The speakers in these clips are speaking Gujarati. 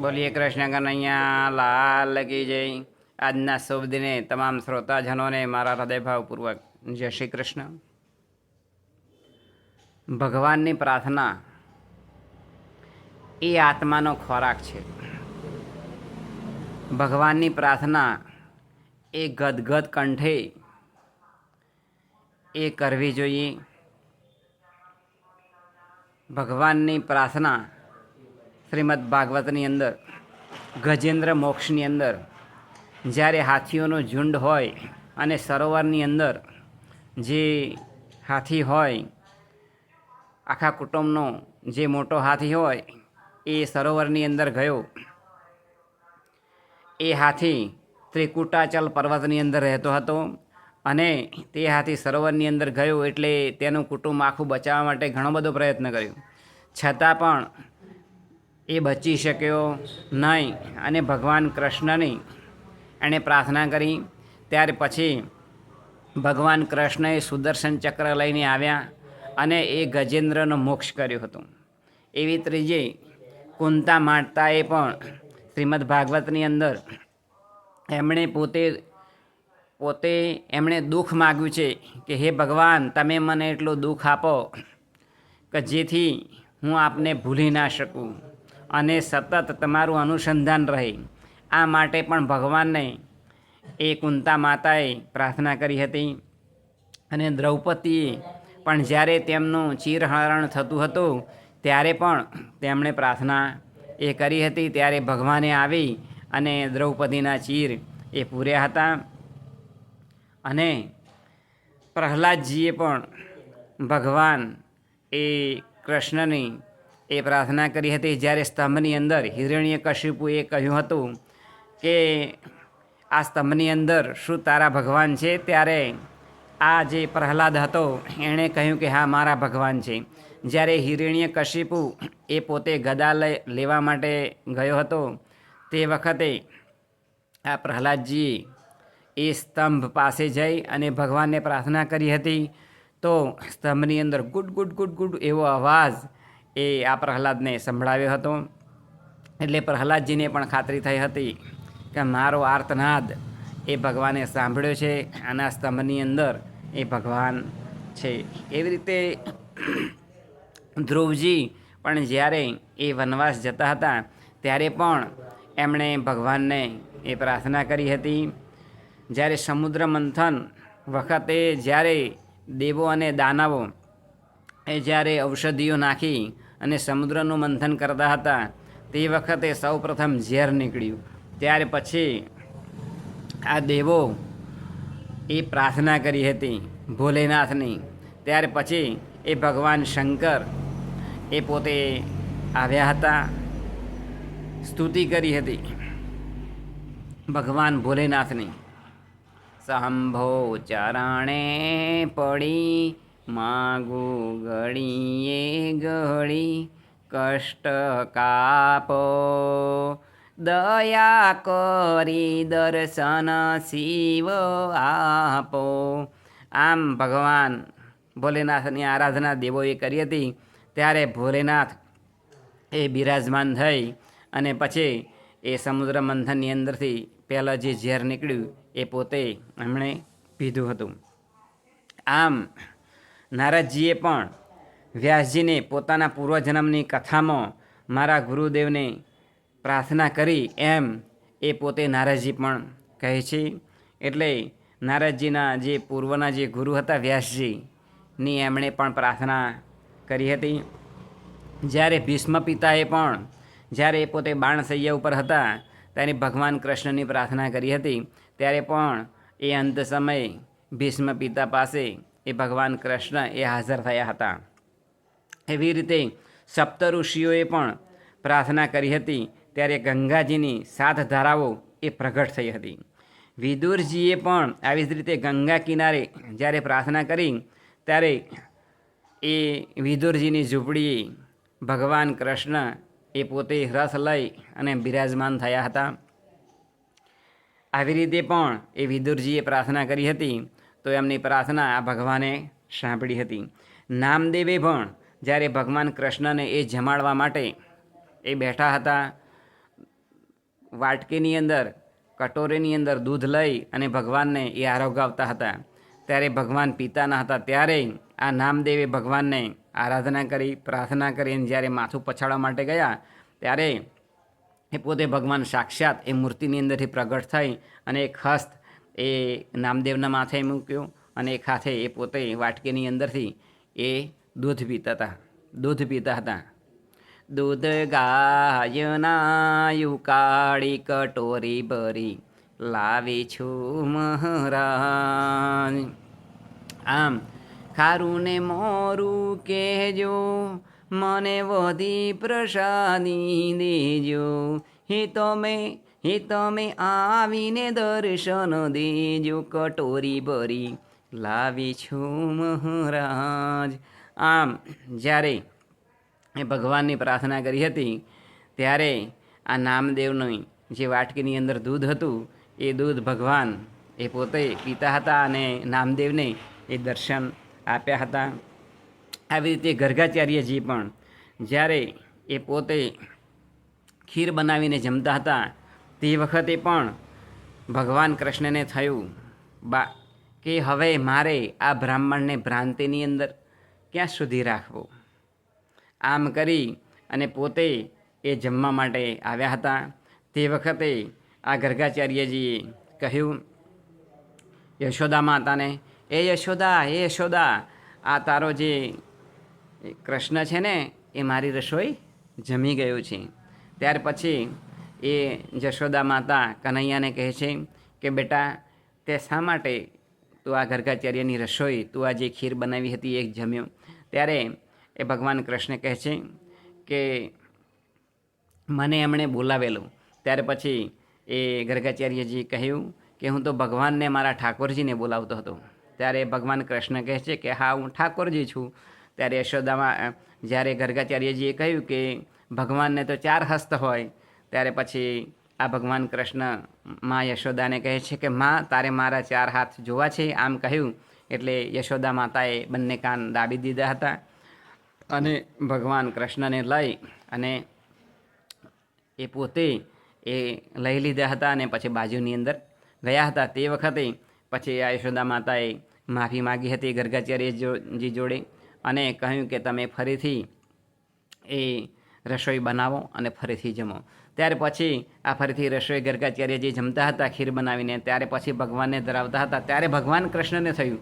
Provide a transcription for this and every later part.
બોલીએ કૃષ્ણ કનૈયા લાલ કી જય. આજના શુભ દિને તમામ શ્રોતાજનોને મારા હૃદયભાવપૂર્વક જય શ્રી કૃષ્ણ. ભગવાનની પ્રાર્થના એ આત્માનો ખોરાક છે. ભગવાનની પ્રાર્થના એ ગદગદ કંઠે એ કરવી જોઈએ. ભગવાનની પ્રાર્થના શ્રીમદ ભાગવતની અંદર, ગજેન્દ્ર મોક્ષની અંદર, જ્યારે હાથીઓનો ઝુંડ હોય અને સરોવરની અંદર જે હાથી હોય, આખા કુટુંબનો જે મોટો હાથી હોય, એ સરોવરની અંદર ગયો. એ હાથી ત્રિકુટાચલ પર્વતની અંદર રહેતો હતો અને તે હાથી સરોવરની અંદર ગયો એટલે તેનું કુટુંબ આખું બચાવવા માટે ઘણો બધો પ્રયત્ન કર્યો. છતાં પણ એ બચી શક્યો નહીં અને ભગવાન કૃષ્ણની એણે પ્રાર્થના કરી. ત્યાર પછી ભગવાન કૃષ્ણએ સુદર્શન ચક્ર લઈને આવ્યા અને એ ગજેન્દ્રનો મોક્ષ કર્યો હતો. એવી ત્રીજી કુંતા માતાએ પણ શ્રીમદ ભાગવતની અંદર એમણે પોતે પોતે એમણે દુઃખ માગ્યું છે કે, હે ભગવાન, તમે મને એટલું દુઃખ આપો કે જેથી હું આપને ભૂલી ના શકું. અને સતત તમારું અનુસંધાન રહે. આ માટે પણ ભગવાનને એ કુંતા માતાએ પ્રાર્થના કરી હતી. અને દ્રૌપદીએ પણ જ્યારે તેમનું ચીરહરણ થતું હતું, ત્યારે પણ તેમણે પ્રાર્થના એ કરી હતી. ત્યારે ભગવાને આવી અને દ્રૌપદીના ચીર એ પૂર્યા હતા. અને પ્રહલાદજીએ પણ ભગવાન એ કૃષ્ણની એ પ્રાર્થના કરી હતી. જ્યારે સ્તંભની અંદર હિરણ્ય કશ્યપુએ કહ્યું હતું કે, આ સ્તંભની અંદર શું તારા ભગવાન છે? ત્યારે આ જે પ્રહલાદ હતો, એણે કહ્યું કે, હા, મારા ભગવાન છે. જ્યારે હિરણ્ય કશિપુ એ પોતે ગદા લેવા માટે ગયો હતો, તે વખતે આ પ્રહલાદજી એ સ્તંભ પાસે જઈ અને ભગવાનને પ્રાર્થના કરી હતી. તો સ્તંભની અંદર ગુડ ગુડ ગુડ ગુડ એવો અવાજ એ આ પ્રહલાદને સંભળાવ્યો હતો. એટલે પ્રહલાદજીને પણ ખાતરી થઈ હતી કે મારો આર્તનાદ એ ભગવાને સાંભળ્યો છે, આના સ્તંભની અંદર એ ભગવાન છે. એવી રીતે ધ્રુવજી પણ જ્યારે એ વનવાસ જતા હતા, ત્યારે પણ એમણે ભગવાનને એ પ્રાર્થના કરી હતી. જ્યારે સમુદ્ર મંથન વખતે જ્યારે દેવો અને દાનવો એ જ્યારે ઔષધિઓ નાખી અને સમુદ્રનું મંથન કરતા હતા, તે વખતે સૌપ્રથમ ઝેર નીકળ્યું. ત્યાર પછી આ દેવો એ પ્રાર્થના કરી હતી ભોલેનાથની. ત્યાર પછી એ ભગવાન શંકર એ પોતે આવ્યા હતા, સ્તુતિ કરી હતી ભગવાન ભોલેનાથની. સંભો ચરણે પડી માગુ ઘડીએ ગળી કષ્ટ કાપો દયા કરી દર્શન શિવ આપો આમ ભગવાન ભોલેનાથની આરાધના દેવોએ કરી હતી, ત્યારે ભોલેનાથ એ બિરાજમાન થઈ અને પછી એ સમુદ્ર મંથનની અંદરથી પહેલાં જે ઝેર નીકળ્યું એ પોતે એમણે પીધું હતું. આમ નારદજીએ પણ વ્યાસજીને પોતાના પૂર્વજન્મની કથામાં મારા ગુરુદેવને પ્રાર્થના કરી એમ એ પોતે નારદજી પણ કહે છે. એટલે નારદજીના જે પૂર્વના જે ગુરુ હતા વ્યાસજીની એમણે પણ પ્રાર્થના કરી હતી. જ્યારે ભીષ્મ પિતાએ પણ જ્યારે એ પોતે બાણસૈયા ઉપર હતા ત્યારે ભગવાન કૃષ્ણની પ્રાર્થના કરી હતી, ત્યારે પણ એ અંત સમયે ભીષ્મ પિતા પાસે એ ભગવાન કૃષ્ણ એ હાજર થયા હતા. એવી રીતે સપ્ત ઋષિઓએ પણ પ્રાર્થના કરી હતી. ત્યારે ગંગાજીની સાત ધારાઓ એ પ્રગટ થઈ હતી. વિદુરજીએ પણ આવી જ રીતે ગંગા કિનારે જ્યારે પ્રાર્થના કરી, ત્યારે એ વિદુરજીની ઝૂંપડીએ ભગવાન કૃષ્ણ એ પોતે રસ લઈ અને બિરાજમાન થયા હતા. આવી રીતે પણ એ વિદુરજીએ પ્રાર્થના કરી હતી. તો એમની પ્રાર્થના આ ભગવાને સાંભળી હતી. નામદેવે પણ જ્યારે ભગવાન કૃષ્ણને એ જમાડવા માટે એ બેઠા હતા, વાટકીની અંદર, કટોરીની અંદર દૂધ લઈ અને ભગવાનને એ આરોગાવતા હતા. ત્યારે ભગવાન પિતાના હતા ત્યારે આ નામદેવે ભગવાનને આરાધના કરી, પ્રાર્થના કરી અને જ્યારે માથું પછાડવા માટે ગયા, ત્યારે એ પોતે ભગવાન સાક્ષાત એ મૂર્તિની અંદરથી પ્રગટ થઈ અને એક હસ્ત એ નામદેવના માથે મૂક્યો અને એક હાથે એ પોતે વાટકીની અંદરથી એ દૂધ પીતા હતા દૂધ પીતા હતા. દૂધ ગાયના કાળી કટોરી ભરી લાવી છું મહારાજ. આમ ખારું ને મોરું કહેજો, મને વધી પ્રસાદી દેજો. હે તમે હે તમે આવીને દર્શન દેજો કટોરી ભરી. લાવી છું મહારાજ. આમ, જ્યારે એ ભગવાનની પ્રાર્થના કરી હતી, ત્યારે આ નામદેવની જે વાટકીની અંદર દૂધ હતું, એ દૂધ ભગવાન એ પોતે પીતા હતા અને નામદેવને એ દર્શન આપ્યા હતા. આવી રીતે ગર્ગાચાર્યજી પણ જ્યારે એ પોતે ખીર બનાવીને જમતા હતા તે વખતે પણ ભગવાન કૃષ્ણને થયું, બા, કે હવે મારે આ બ્રાહ્મણને ભ્રાંતિની અંદર ક્યાં સુધી રાખવો? આમ કરી અને પોતે એ જમવા માટે આવ્યા હતા. તે વખતે આ ગર્ગાચાર્યજીએ કહ્યું, યશોદા માતાને, એ યશોદા એ યશોદા, આ તારો જે કૃષ્ણ છે ને, એ મારી રસોઈ જમી ગયું છે. ત્યાર પછી એ જશોદા માતા કનૈયાને કહે છે કે, બેટા, તે શા માટે તું આ ગર્ગાચાર્યની રસોઈ, તું આ જે ખીર બનાવી હતી એ જમ્યો? ત્યારે એ ભગવાન કૃષ્ણ કહે છે કે, મને એમણે બોલાવેલું. ત્યારે પછી એ ગર્ગાચાર્યજી કહ્યું કે, હું તો ભગવાનને મારા ઠાકોરજીને બોલાવતો હતો. ત્યારે ભગવાન કૃષ્ણ કહે છે કે, હા, હું ઠાકોરજી છું. ત્યારે યશોદામાં, જ્યારે ગર્ગાચાર્યજીએ કહ્યું કે, ભગવાનને તો ચાર હસ્ત હોય ત્યારે પછી આ ભગવાન કૃષ્ણમાં યશોદાને કહે છે કે, માં, તારે મારા ચાર હાથ જોવા છે. આમ કહ્યું, એટલે યશોદા માતાએ બંને કાન દાબી દીધા હતા અને ભગવાન કૃષ્ણને લઈ અને એ પોતે એ લઈ લીધા હતા અને પછી બાજુની અંદર ગયા હતા. તે વખતે પછી આ યશોદા માતાએ માફી માગી હતી ગર્ગાચાર્યજી જોડે અને કહ્યું કે, તમે ફરીથી એ રસોઈ બનાવો અને ફરીથી જમો. ત્યાર પછી આ ફરીથી રસોઈ ગર્ગાચાર્યજી જમતા હતા, ખીર બનાવીને, ત્યારે પછી ભગવાનને ધરાવતા હતા. ત્યારે ભગવાન કૃષ્ણને થયું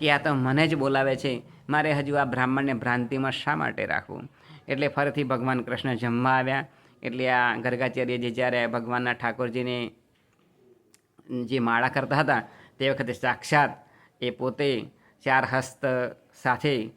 કે આ તો મને જ બોલાવે છે. મારે હજુ આ બ્રાહ્મણને ભ્રાંતિમાં શા માટે રાખવું? એટલે ફરીથી ભગવાન કૃષ્ણ જમવા આવ્યા. એટલે આ ગર્ગાચાર્યજી જ્યારે ભગવાનના ઠાકોરજીને જે માળા કરતા હતા, તે વખતે સાક્ષાત એ પોતે ચાર હસ્ત સાથે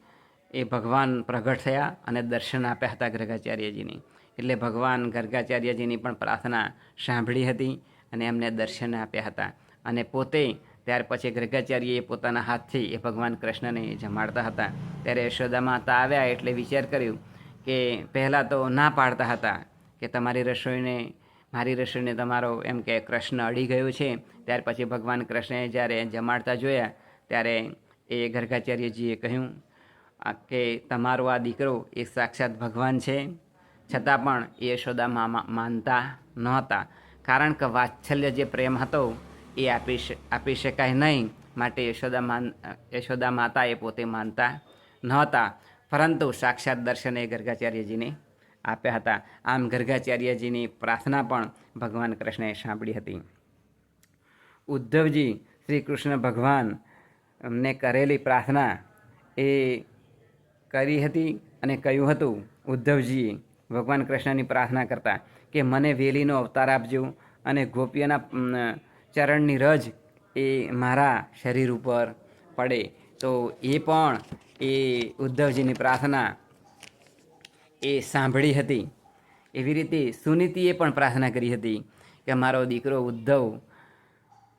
એ ભગવાન પ્રગટ થયા અને દર્શન આપ્યા હતા ગર્ગાચાર્યજીની. એટલે ભગવાન ગર્ગાચાર્યજીની પણ પ્રાર્થના સાંભળી હતી અને એમને દર્શન આપ્યા હતા. અને પોતે ત્યાર પછી ગર્ગાચાર્યએ પોતાના હાથથી એ ભગવાન કૃષ્ણને જમાડતા હતા. ત્યારે યશોદા માતા આવ્યા એટલે વિચાર કર્યું કે પહેલાં તો ના પાડતા હતા કે તમારી રસોઈને, મારી રસોઈને તમારો એમ કે કૃષ્ણ અડી ગયો છે. ત્યાર પછી ભગવાન કૃષ્ણએ જ્યારે જમાડતા જોયા ત્યારે એ ગર્ગાચાર્યજીએ કહ્યું કે તમારો આ દીકરો એ સાક્ષાત ભગવાન છે? છતાં પણ એ યશોદા મામા માનતા નહોતા. કારણ કે વાત્સલ્ય જે પ્રેમ હતો, એ આપી આપી શકાય નહીં. માટે યશોદા માન, યશોદા માતા એ પોતે માનતા નહોતા. પરંતુ સાક્ષાત દર્શન એ ગર્ગાચાર્યજીને આપ્યા હતા. આમ ગર્ગાચાર્યજીની પ્રાર્થના પણ ભગવાન કૃષ્ણએ સાંભળી હતી. ઉદ્ધવજી શ્રી કૃષ્ણ ભગવાન ને કરેલી પ્રાર્થના એ કરી હતી અને કહ્યું હતું ઉદ્ધવજીએ ભગવાન કૃષ્ણની પ્રાર્થના કરતા કે મને વેલીનો અવતાર આપજો અને ગોપીઓના ચરણની રજ એ મારા શરીર ઉપર પડે. તો એ પણ એ ઉદ્ધવજીની પ્રાર્થના એ સાંભળી હતી. એવી રીતે સુનીતિએ પણ પ્રાર્થના કરી હતી કે મારો દીકરો ઉદ્ધવ,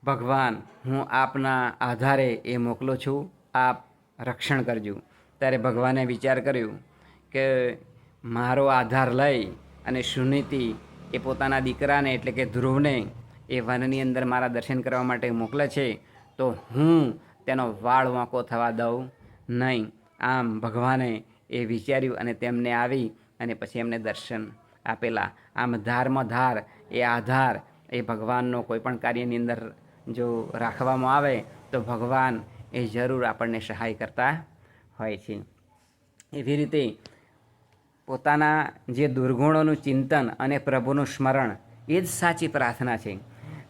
ભગવાન, હું આપના આધારે એ મોકલો છું. આપ રક્ષણ કરજો. ત્યારે ભગવાને વિચાર કર્યું કે મારો આધાર લઈ અને સુનીતિ એ પોતાના દીકરાને એટલે કે ધ્રુવને એ વનની અંદર મારા દર્શન કરવા માટે મોકલે છે, તો હું તેનો વાળ વાંકો થવા દઉં નહીં. આમ ભગવાને એ વિચાર્યું અને તેમને આવી અને પછી એમને દર્શન આપેલા. આમ ધારમાં ધાર એ આધાર એ ભગવાનનો કોઈ પણ કાર્યની અંદર જો રાખવામાં આવે તો ભગવાન એ જરૂર આપણને સહાય કરતા હોય છે. એવી રીતે પોતાના જે દુર્ગુણોનું ચિંતન અને પ્રભુનું સ્મરણ એ જ સાચી પ્રાર્થના છે.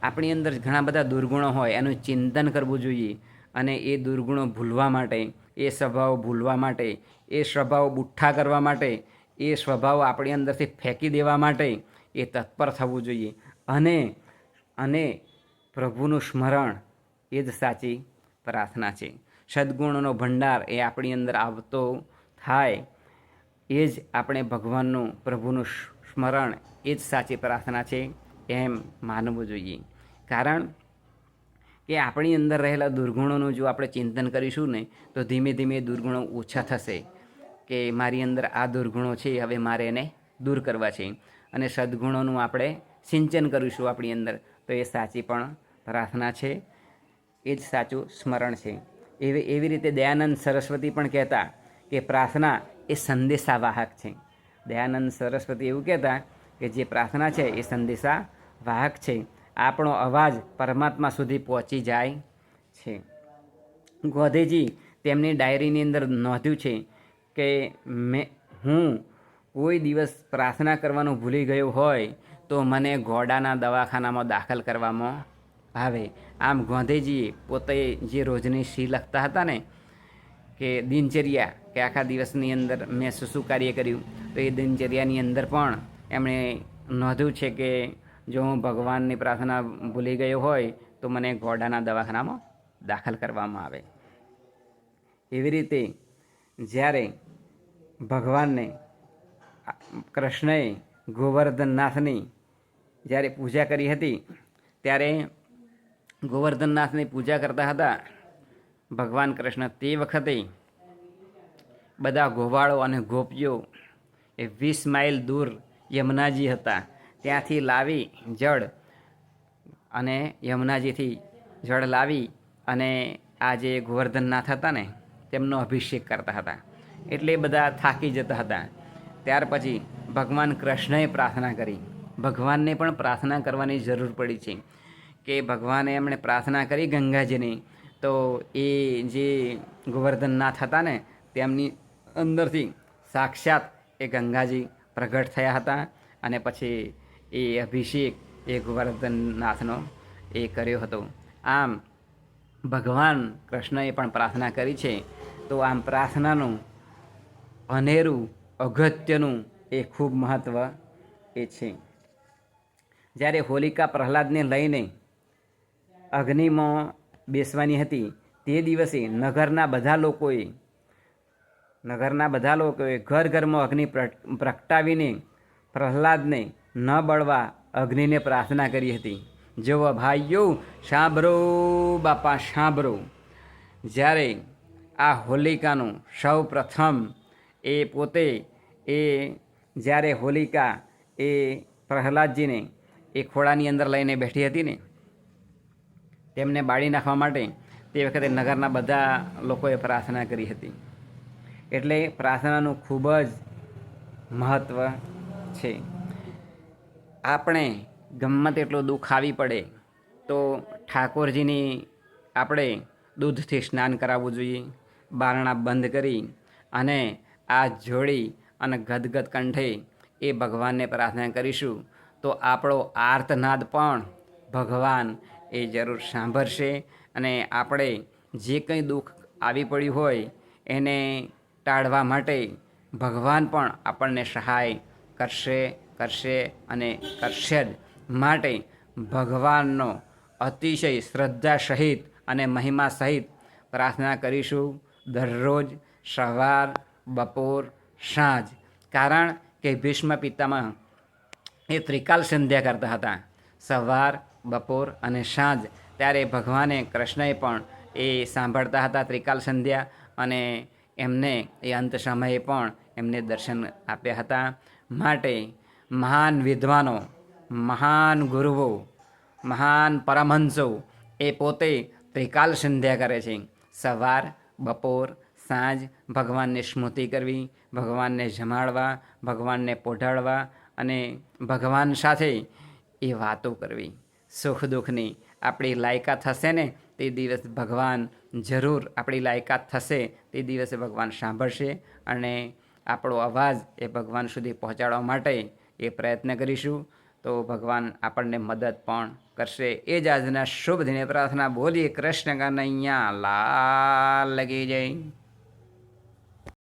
આપણી અંદર ઘણા બધા દુર્ગુણો હોય એનું ચિંતન કરવું જોઈએ અને એ દુર્ગુણો ભૂલવા માટે, એ સ્વભાવ ભૂલવા માટે, એ સ્વભાવ બુઠ્ઠા કરવા માટે, એ સ્વભાવ આપણી અંદરથી ફેંકી દેવા માટે એ તત્પર થવું જોઈએ. અને અને પ્રભુનું સ્મરણ એ જ સાચી પ્રાર્થના છે. સદ્ગુણોનો ભંડાર એ આપણી અંદર આવતો થાય. એ જ આપણે ભગવાનનું પ્રભુનું સ્મરણ એ જ સાચી પ્રાર્થના છે એમ માનવું જોઈએ. કારણ કે આપણી અંદર રહેલા દુર્ગુણોનું જો આપણે ચિંતન કરીશું ને, તો ધીમે ધીમે દુર્ગુણો ઓછા થશે કે મારી અંદર આ દુર્ગુણો છે, હવે મારે એને દૂર કરવા છે. અને સદ્ગુણોનું આપણે સિંચન કરીશું આપણી અંદર, તો એ સાચી પણ પ્રાર્થના છે, એ જ સાચું સ્મરણ છે. એવી એવી રીતે દયાનંદ સરસ્વતી પણ કહેતા કે પ્રાર્થના એ સંદેશાવાહક છે. દયાનંદ સરસ્વતી એવું કહેતા કે જે પ્રાર્થના છે એ સંદેશા વાહક છે. આપણો અવાજ પરમાત્મા સુધી પહોંચી જાય છે. ગોધેજી તેમની ડાયરીની અંદર નોંધ્યું છે કે મેં, હું કોઈ દિવસ પ્રાર્થના કરવાનું ભૂલી ગયો હોય તો મને ઘોડાના દવાખાનામાં દાખલ કરવામાં આવે આમ ગાંધીજીએ પોતે જે રોજની શી લખતા હતા ને, કે દિનચર્યા, કે આખા દિવસની અંદર મેં શું શું કાર્ય કર્યું, તો એ દિનચર્યાની અંદર પણ એમણે નોંધ્યું છે કે જો હું ભગવાનની પ્રાર્થના ભૂલી ગયો હોય, તો મને ઘોડાના દવાખાનામાં દાખલ કરવામાં આવે. એવી રીતે જ્યારે ભગવાનને કૃષ્ણએ ગોવર્ધનનાથની જ્યારે પૂજા કરી હતી, ત્યારે ગોવર્ધનનાથની પૂજા કરતા હતા. ભગવાન કૃષ્ણ તે વખતે બધા ગોવાળો અને ગોપીઓ એ વીસ માઇલ દૂર યમુનાજી હતા. ત્યાંથી લાવી જળ અને યમુનાજીથી જળ લાવી અને આ જે ગોવર્ધનનાથ હતા ને, તેમનો અભિષેક કરતા હતા. એટલે બધા થાકી જતા હતા. ત્યાર પછી ભગવાન કૃષ્ણએ પ્રાર્થના કરી. ભગવાનને પણ પ્રાર્થના કરવાની જરૂર પડી છે. કે ભગવાને એમણે પ્રાર્થના કરી ગંગાજીની, તો એ જે ગોવર્ધનનાથ હતા ને, તેમની અંદરથી સાક્ષાત એ ગંગાજી પ્રગટ થયા હતા અને પછી એ અભિષેક એ ગોવર્ધનનાથનો એ કર્યો હતો. આમ ભગવાન કૃષ્ણએ પણ પ્રાર્થના કરી છે. તો આમ પ્રાર્થનાનું અનેરું અગત્યનું એ ખૂબ મહત્ત્વ એ છે. જ્યારે હોલિકા પ્રહલાદને લઈને અગ્નિમાં બેસવાની હતી. તે દિવસે નગરના બધા લોકોએ, નગરના બધા લોકોએ ઘર ઘરમાં અગ્નિ પ્રગટાવીને પ્રહલાદને ન બળવા અગ્નિને પ્રાર્થના કરી હતી. જો ભાઈઓ, સાંભળો બાપા, સાંભળો. જ્યારે આ હોલિકાનું સૌ પ્રથમ એ પોતે એ, જ્યારે હોલિકા એ પ્રહલાદજીને એ ખોળાની અંદર લઈને બેઠી હતી ને તેમને બાળી નાખવા માટે તે વખતે નગરના બધા લોકોએ પ્રાર્થના કરી હતી. એટલે પ્રાર્થનાનું ખૂબ જ મહત્ત્વ છે. આપણે ગમે એટલું દુઃખ આવી પડે તો ઠાકોરજીની આપણે દૂધથી સ્નાન કરાવવું જોઈએ, બારણા બંધ કરી અને આ જોડી અને ગદગદ કંઠે એ ભગવાનને પ્રાર્થના કરીશું. તો આપણો આર્તનાદ પણ ભગવાન એ જરૂર સાંભળશે અને આપણે જે કંઈ દુઃખ આવી પડ્યું હોય એને ટાળવા માટે ભગવાન પણ આપણને સહાય કરશે કરશે અને કરશે જ માટે ભગવાનનો અતિશય શ્રદ્ધા સહિત અને મહિમા સહિત પ્રાર્થના કરીશું દરરોજ સવાર, બપોર, સાંજ. કારણ કે ભીષ્મ પિતામાં એ ત્રિકાલ સંધ્યા કરતા હતા. સવાર બપોર અને સાંજ. ત્યારે ભગવાને કૃષ્ણએ પણ એ સાંભળતા હતા ત્રિકાલ સંધ્યા અને એમને એ અંત સમયે પણ એમને દર્શન આપ્યા હતા. માટે મહાન વિદ્વાનો, મહાન ગુરુઓ, મહાન પરમહંસો એ પોતે ત્રિકાલ સંધ્યા કરે છે. સવાર, બપોર, સાંજ ભગવાનને સ્મૃતિ કરવી, ભગવાનને જમાડવા, ભગવાનને પોઢાડવા અને ભગવાન સાથે એ વાતો કરવી. સુખ દુઃખની આપણી લાયકાત થશે ને તે દિવસ ભગવાન જરૂર આપણી લાયકાત થશે, તે દિવસે ભગવાન સાંભળશે અને આપણો અવાજ એ ભગવાન સુધી પહોંચાડવા માટે એ પ્રયત્ન કરીશું. તો ભગવાન આપણને મદદ પણ કરશે. એ જ આજના શુભ દિને પ્રાર્થના બોલીએ કૃષ્ણ કનૈયા, લાલ લગી જય.